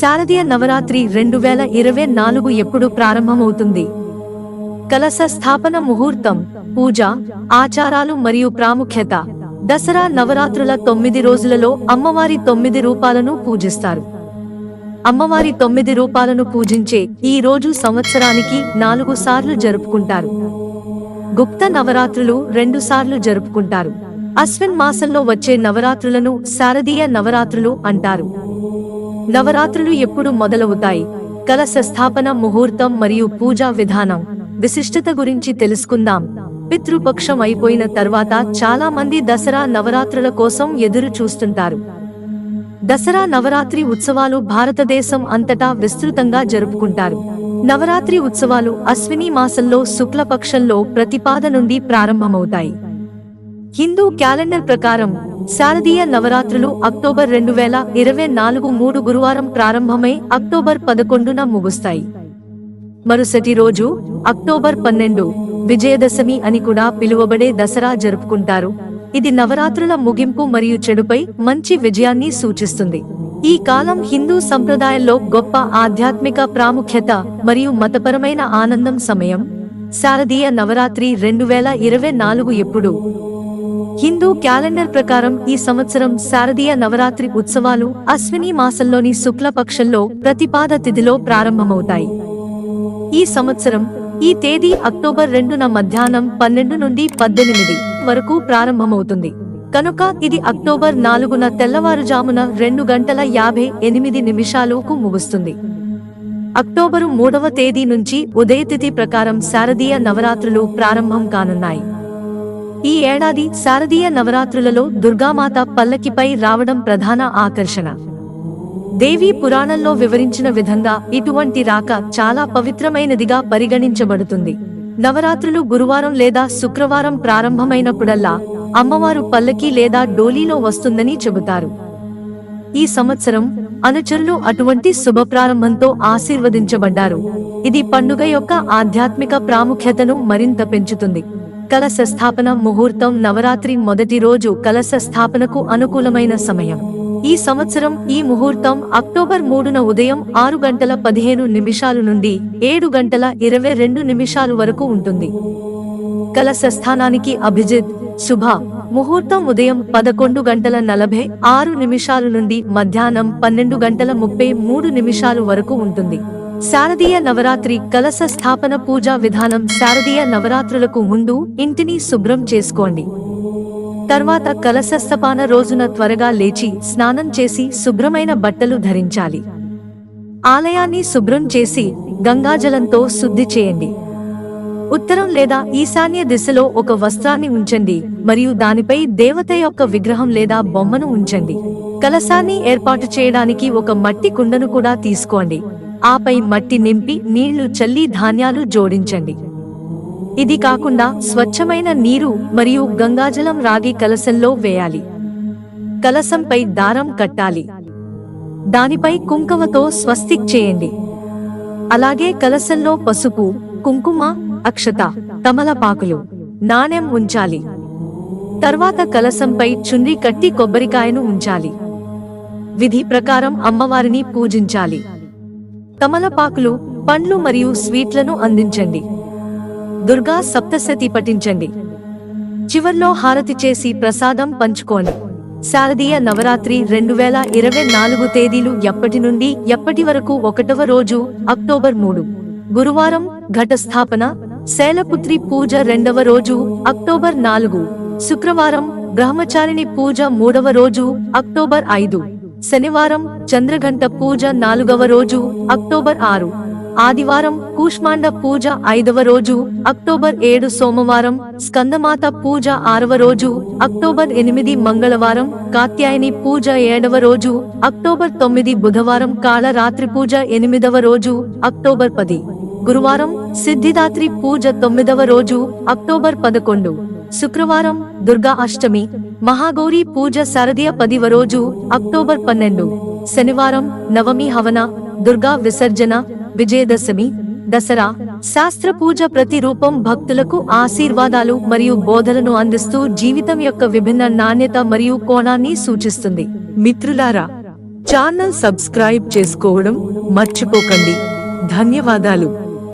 శారదీయ నవరాత్రి రెండు వేల ఇరవై నాలుగు ఎప్పుడు ప్రారంభమవుతుంది? కలశ స్థాపన ముహూర్తం పూజ ఆచారాలు మరియు ప్రాముఖ్యత. దసరా నవరాత్రుల తొమ్మిది రోజులలో అమ్మవారి తొమ్మిది రూపాలను పూజిస్తారు. అమ్మవారి తొమ్మిది రూపాలను పూజించే ఈ రోజు సంవత్సరానికి నాలుగు సార్లు జరుపుకుంటారు. గుప్త నవరాత్రులు రెండు సార్లు జరుపుకుంటారు. అశ్విన్ మాసంలో వచ్చే నవరాత్రులను శారదీయ నవరాత్రులు అంటారు. నవరాత్రులు ఎప్పుడు మొదలవుతాయి. కలశ స్థాపన ముహూర్తం మరియు పూజా విధానం విశిష్టత గురించి తెలుసుకుందాం. పితృపక్షం అయిపోయిన తర్వాత చాలా మంది దసరా నవరాత్రుల కోసం ఎదురు చూస్తుంటారు. దసరా నవరాత్రి ఉత్సవాలు భారతదేశం అంతటా విస్తృతంగా జరుపుకుంటారు. నవరాత్రి ఉత్సవాలు అశ్విని మాసంలో శుక్లపక్షంలో ప్రతిపాద నుండి ప్రారంభమవుతాయి. హిందూ క్యాలెండర్ ప్రకారం శారదీయ నవరాత్రులు అక్టోబర్ రెండు వేల ఇరవై నాలుగు మూడు గురువారం ప్రారంభమై అక్టోబర్ పదకొండున ముగుస్తాయి. మరుసటి రోజు అక్టోబర్ పన్నెండు విజయదశమి అని కూడా పిలువబడే దసరా జరుపుకుంటారు. ఇది నవరాత్రుల ముగింపు మరియు చెడుపై మంచి విజయాన్ని సూచిస్తుంది. ఈ కాలం హిందూ సంప్రదాయంలో గొప్ప ఆధ్యాత్మిక ప్రాముఖ్యత మరియు మతపరమైన ఆనందం సమయం. శారదీయ నవరాత్రి రెండు వేల ఇరవై నాలుగు ఎప్పుడు హిందూ క్యాలెండర్ ప్రకారం ఈ సంవత్సరం శారదీయ నవరాత్రి ఉత్సవాలు అశ్విని మాసంలోని శుక్లపక్షంలో ప్రతిపాద తిథిలో ప్రారంభమవుతాయి. ఈ సంవత్సరం ఈ తేదీ అక్టోబర్ రెండున మధ్యాహ్నం పన్నెండు నుండి పద్దెనిమిది వరకు ప్రారంభమవుతుంది. కనుక ఇది అక్టోబర్ నాలుగున తెల్లవారుజామున రెండు గంటల యాభై ఎనిమిది నిమిషాలకు ముగుస్తుంది. అక్టోబరు మూడవ తేదీ నుంచి ఉదయతిథి ప్రకారం శారదీయ నవరాత్రులు ప్రారంభం కానున్నాయి. ఈ ఏడాది శారదీయ నవరాత్రులలో దుర్గామాత పల్లకిపై రావడం ప్రధాన ఆకర్షణ. దేవీ పురాణంలో వివరించిన విధంగా ఇటువంటి రాక చాలా పవిత్రమైనదిగా పరిగణించబడుతుంది. నవరాత్రులు గురువారం లేదా శుక్రవారం ప్రారంభమైనప్పుడల్లా అమ్మవారు పల్లకి లేదా డోలీలో వస్తుందని చెబుతారు. ఈ సంవత్సరం అనుచరులు అటువంటి శుభ ప్రారంభంతో ఆశీర్వదించబడ్డారు. ఇది పండుగ యొక్క ఆధ్యాత్మిక ప్రాముఖ్యతను మరింత పెంచుతుంది. కలశ స్థాపన ముహూర్తం నవరాత్రి మొదటి రోజు కలశ స్థాపనకు అనుకూలమైన సమయం. ఈ సంవత్సరం ఈ ముహూర్తం అక్టోబర్ మూడున ఉదయం ఆరు గంటల పదిహేను నిమిషాలు నుండి ఏడు గంటల ఇరవై రెండు నిమిషాలు వరకు ఉంటుంది. కలశ స్థానానికి అభిజిత్ శుభ. ముహూర్తం ఉదయం పదకొండు గంటల నలభై ఆరు నిమిషాలు నుండి మధ్యాహ్నం పన్నెండు గంటల ముప్పై మూడు నిమిషాలు వరకు ఉంటుంది. శారదీయ నవరాత్రి కలశ స్థాపన పూజా విధానం శారదీయ నవరాత్రులకు ముందు ఇంటిని శుభ్రం చేసుకోండి. తర్వాత కలశస్థపాన రోజున త్వరగా లేచి స్నానం చేసి శుభ్రమైన బట్టలు ధరించాలి. ఆలయాన్ని శుభ్రం చేసి గంగాజలంతో శుద్ధి చేయండి. ఉత్తరం లేదా ఈశాన్య దిశలో ఒక వస్త్రాన్ని ఉంచండి మరియు దానిపై దేవత యొక్క విగ్రహం లేదా బొమ్మను ఉంచండి. కలశాన్ని ఏర్పాటు చేయడానికి ఒక మట్టి కుండను కూడా తీసుకోండి. ఆపై మట్టి నింపి నీళ్ళు చల్లి ధాన్యాలు జోడించండి. ఇది కాకుండా స్వచ్ఛమైన నీరు మరియు గంగాజలం రాగి కలశంలో వేయాలి. కలసంపై దారం కట్టాలి. దానిపై కుంకుమతో స్వస్తిక్ చేయండి. అలాగే కలశంలో పసుపు కుంకుమ అక్షత తమలపాకులు నాణెం ఉంచాలి. తర్వాత కలశంపై చుండ్రి కట్టి కొబ్బరికాయను ఉంచాలి. విధి ప్రకారం అమ్మవారిని పూజించాలి. తమలపాకులు పండ్లు మరియు స్వీట్లను అందించండి. దుర్గా సప్తశతి పఠించండి. చివర్లో హారతి చేసి ప్రసాదం పంచుకోండి. శారదీయ నవరాత్రి రెండు వేల ఇరవై నాలుగు తేదీలు ఎప్పటి నుండి ఎప్పటి వరకు ఒకటవ రోజు అక్టోబర్ మూడు. గురువారం ఘటస్థాపన శైలపుత్రి పూజ రెండవ రోజు అక్టోబర్ నాలుగు. శుక్రవారం బ్రహ్మచారిణి పూజ మూడవ రోజు అక్టోబర్ ఐదు. శనివారం చంద్రఘంట పూజ నాలుగవ రోజు అక్టోబర్ ఆరు. ఆదివారం కూష్మాండ పూజ ఐదవ రోజు అక్టోబర్ ఏడు సోమవారం స్కందమాత పూజ ఆరవ రోజు అక్టోబర్ ఎనిమిది మంగళవారం కాత్యాయని పూజ ఏడవ రోజు అక్టోబర్ తొమ్మిది బుధవారం కాళరాత్రి పూజ ఎనిమిదవ రోజు అక్టోబర్ పది. గురువారం సిద్ధిదాత్రి పూజ తొమ్మిదవ రోజు అక్టోబర్ పదకొండు. శుక్రవారం దుర్గా అష్టమి. మహాగౌరి పూజ శారదీయ పదివ రోజు అక్టోబర్ పన్నెండు. శనివారం నవమి హవన దుర్గా విసర్జన విజయదశమి దసరా. శాస్త్ర పూజ ప్రతి రూపం భక్తులకు ఆశీర్వాదాలు మరియు బోధలను అందిస్తూ జీవితం యొక్క విభిన్న నాణ్యత మరియు కోణాన్ని సూచిస్తుంది. మిత్రులారా ఛానల్ సబ్స్క్రైబ్ చేసుకోవడం మర్చిపోకండి. ధన్యవాదాలు.